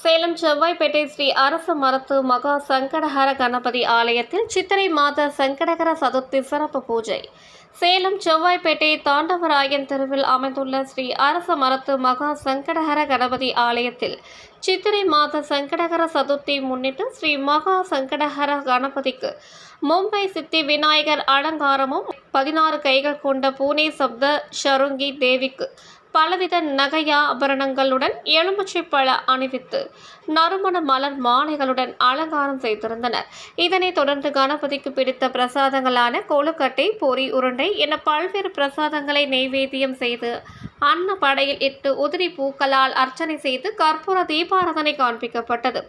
சேலம் செவ்வாய்ப்பேட்டை ஸ்ரீ அரசு மருத்து மகா சங்கடஹர கணபதி ஆலயத்தில் சித்திரை மாத சங்கடகர சதுர்த்தி சிறப்பு பூஜை. சேலம் செவ்வாய்ப்பேட்டை தாண்டவராயன் தெருவில் அமைந்துள்ள ஸ்ரீ அரச மரத்து மகா சங்கடஹர கணபதி ஆலயத்தில் சித்திரை மாத சங்கடகர சதுர்த்தி முன்னிட்டு ஸ்ரீ மகா சங்கடஹர கணபதிக்கு மும்பை சித்தி விநாயகர் அலங்காரமும் பதினாறு கைகள் கொண்ட பூனே சப்த ஷருங்கி தேவிக்கு பலவித நகையாபரணங்களுடன் எலுமிச்சை பழ அணிவித்து நறுமண மலர் மாலைகளுடன் அலங்காரம் செய்திருந்தனர். இதனைத் தொடர்ந்து கணபதிக்கு பிடித்த பிரசாதங்களான கொழுக்கட்டை பொரி உருண்டை என பல்வேறு பிரசாதங்களை நெய்வேத்தியம் செய்து அன்ன படையில் இட்டு உதிரி பூக்களால் அர்ச்சனை செய்து கற்பூர தீபாராதனை காண்பிக்கப்பட்டது.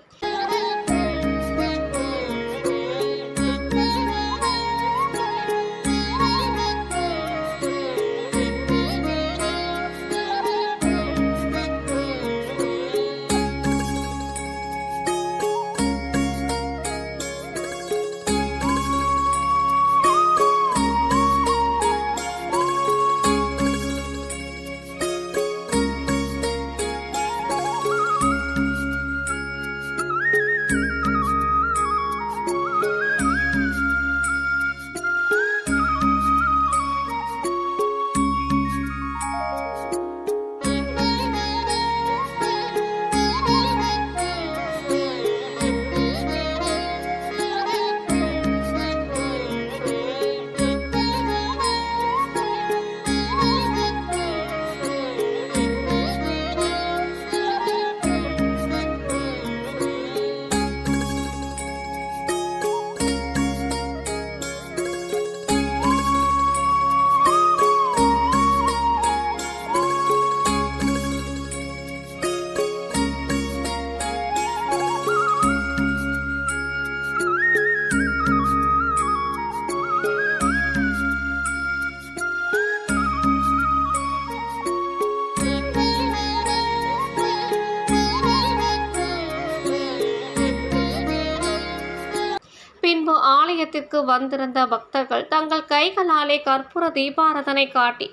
ஆலயத்திற்கு வந்திருந்த பக்தர்கள் தங்கள் கைகளாலே கற்பூர தீபாரதனை காட்டி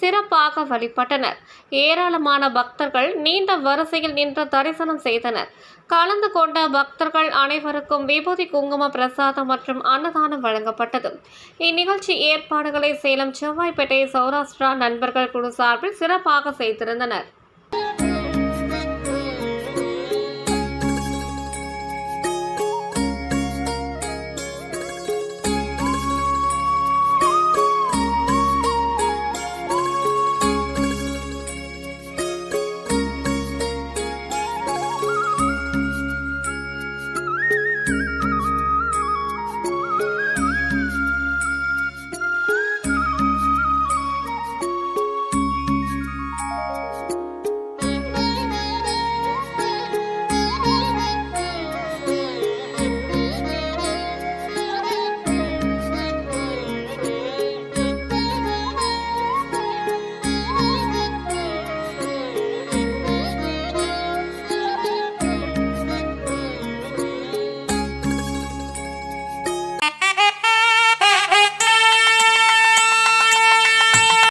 சிறப்பாக வழிபட்டனர். ஏராளமான பக்தர்கள் நீண்ட வரிசையில் நின்று தரிசனம் செய்தனர். கலந்து கொண்ட பக்தர்கள் அனைவருக்கும் விபூதி குங்கும பிரசாதம் மற்றும் அன்னதானம் வழங்கப்பட்டது. இந்நிகழ்ச்சி ஏற்பாடுகளை சேலம் செவ்வாய்ப்பேட்டை சௌராஷ்டிரா நண்பர்கள் குழு சார்பில் சிறப்பாக செய்திருந்தனர்.